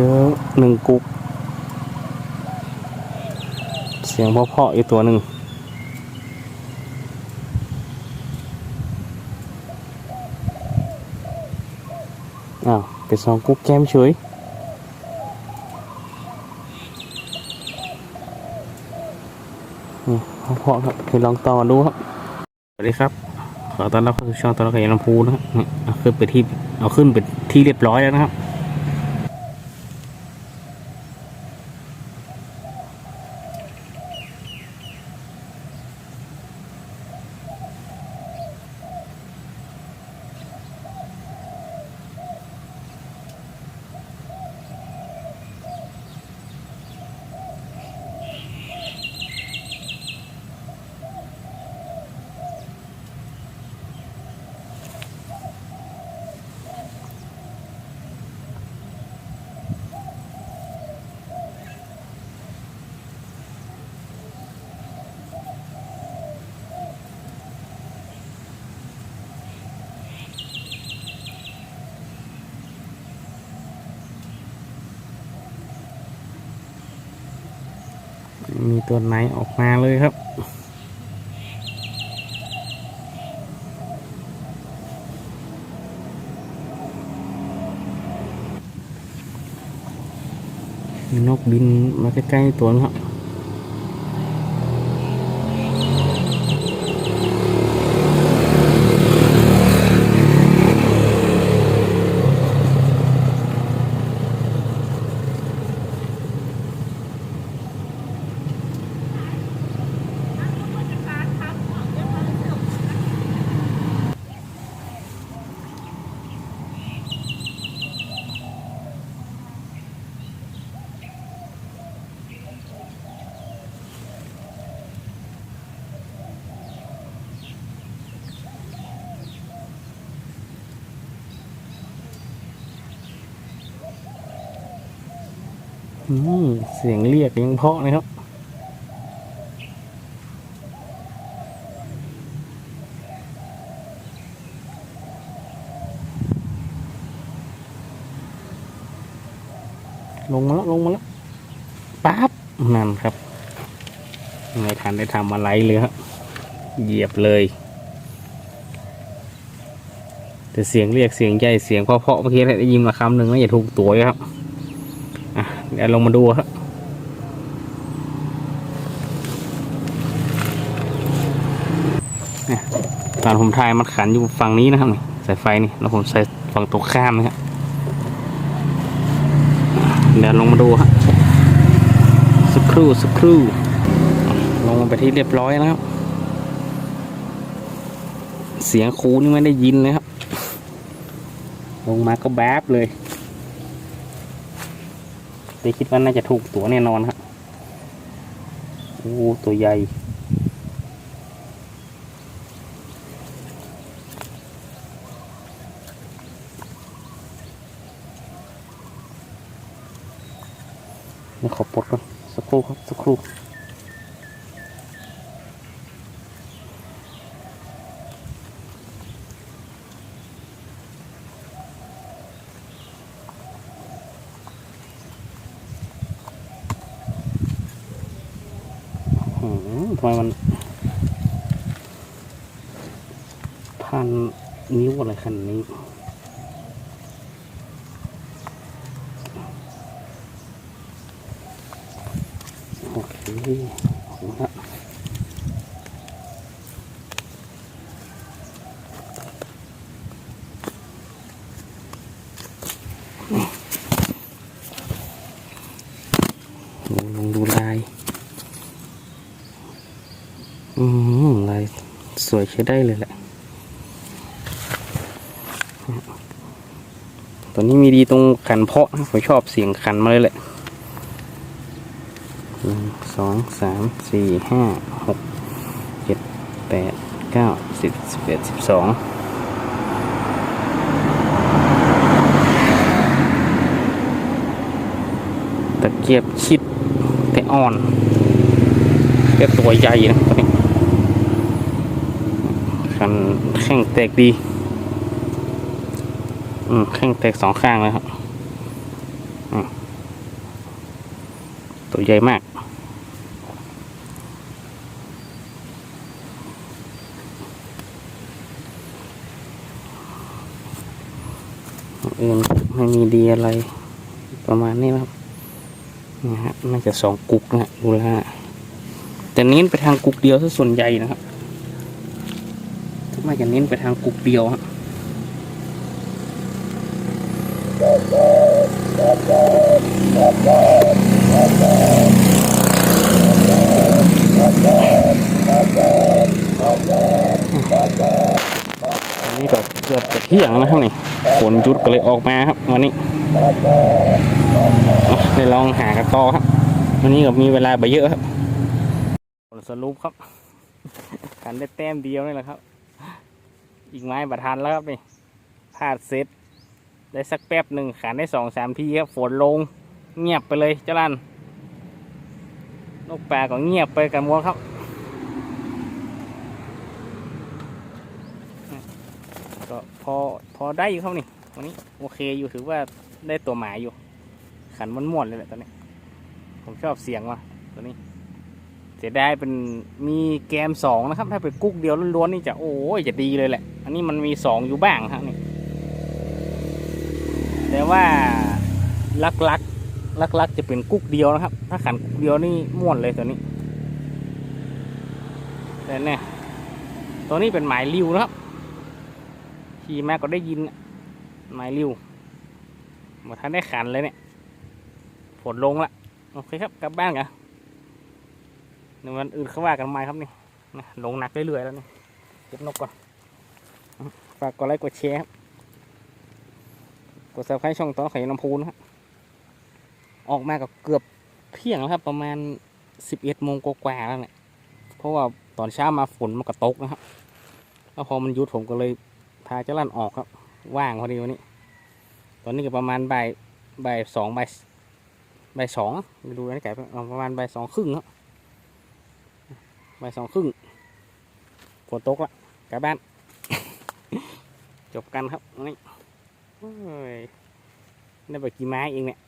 จอหนึ่งกุ๊กเสียงเพราะๆอีกตัวหนึ่งอ้าวเป็นสองกุ๊กแก้มเฉยนี่เพาะครับไปลองต่อดูครับ สวัสดีครับ ขอต้อนรับเข้าสู่ช่องตอนรับกับยายลำพูนะครับเอาขึ้นไปที่เอาขึ้นไปที่เรียบร้อยแล้วนะครับ มีตัวไหนออกมาเลยครับ นกบินมาใกล้ๆตัวนึงครับ เสียงเรียกยังเพาะนะครับ ลงมาแล้ว ลงมาแล้วปั๊บนั่นครับ ไม่ทันได้ทำอะไรเลยครับเหยียบเลย แต่เสียงเรียกเสียงใหญ่เสียงเพราะๆเมื่อกี้ได้ยินมาคำหนึ่งนะอย่าถูกตัวครับ เดี๋ยวลงมาดูครับตอนผมถ่ายมันขันอยู่ฝั่งนี้นะครับนี่สายไฟนี่แล้วผมใส่ฝั่งตรงข้ามนะครับเดี๋ยวลงมาดูครับสักครู่สักครู่ ลงมาไปที่เรียบร้อยแล้วครับ เสียงคูนี่ไม่ได้ยินเลยครับ ลงมาก็แบบเลย เลยคิดว่าน่าจะถูกตัวแน่นอนครับโอ้ตัวใหญ่เดี๋ยวขอปลดก่อนสักครู่ครับสักครู่ ทำไมมันพันนิ้วอะไรขนาดนี้โอเคเอาละองลองดูลาย อืมลาย สวยใช้ได้เลยแหละ ตอนนี้มีดีตรงขันเพาะผมชอบเสียงขันมาเลยแหละหนึ่งสองสามสี่ห้าหกเจ็ดแปดเก้าสิบสิบเอ็ดสิบสองตะเกียบชิดแต่อ่อนแต่ตัวใหญ่นะันแข้งแตกดี อืมแข้งแตกสองข้างเลยครับตัวใหญ่มาก อื่นไม่มีดีอะไร ประมาณนี้นะครับนะฮะน่าจะสองกุกนะดูแลแต่เน้นไปทางกุกเดียวซะส่วนใหญ่นะครับ ไม่จะเน้นไปทางกุกเดียวฮะอันนี้ก็เกือบจะเที่ยงนะครับนี่ฝนหยุดก็เลยออกมาครับวันนี้ได้ลองหากันต่อครับ วันนี้ก็มีเวลาไปเยอะครับสรุปครับ กันได้แต้มเดียวนี่แหละครับ อีกไม้บัทันแล้วครับนี่พลาดเซตได้สักแป๊บหนึ่งขันได้สองสามทีครับฝนลงเงียบไปเลยเจ้าลันนกแปลก็เงียบไปกันหมดครับก็พอพอได้อยู่ครับนี่วันนี้โอเคอยู่ถือว่าได้ตัวหมาอยู่ ขันมันม่วนเลยแหละตอนนี้ ผมชอบเสียงว่ะตัวนี้ เสียดายเป็นมีแกมสองนะครับ ถ้าเป็นกุ๊กเดียวล้วนๆนี่จะโอ้ยจะดีเลยแหละ อันนี้มันมีสองอยู่บ้างครับนี่แต่ว่าลักลักลักลักจะเป็นกุ๊กเดียวนะครับ ถ้าขันกุ๊กเดียวนี่ม่วนเลยตัวนี้ แต่เนี่ยตัวนี้เป็นหมายริวนะครับขี่มาก็ได้ยินหมายริวหมดท่านได้ขันเลยเนี่ยฝนลงละโอเคครับกลับบ้านกัน ในวันอื่นเขาว่ากันใหม่ครับนี่นะลงหนักเรื่อยๆแล้วนี่เก็บนกก่อน ฝากกดไลค์กดแชร์ครับกดซับสไครต์ช่องต่อไข่น้ำพูนะครับออกมาก็เกือบเที่ยงแล้วครับ ประมาณสิบเอ็ดโมงกว่าแล้วเนี่ยเพราะว่าตอนเช้ามาฝนมันก็ตกนะครับแล้วพอมันยุดผมก็เลยพาเจ้าลั่นออกครับ ว่างพอดีวันนี้ ตอนนี้ก็ประมาณบ่ายบ่ายสองบ่ายบ่ายสองดูนาฬิกาเอาประมาณบ่ายสองครึ่งครับ บ่ายสองครึ่งฝนตกละกลับบ้าน จบกันครับนี่นี่ได้ไปกี่ไม้เองเนี่ย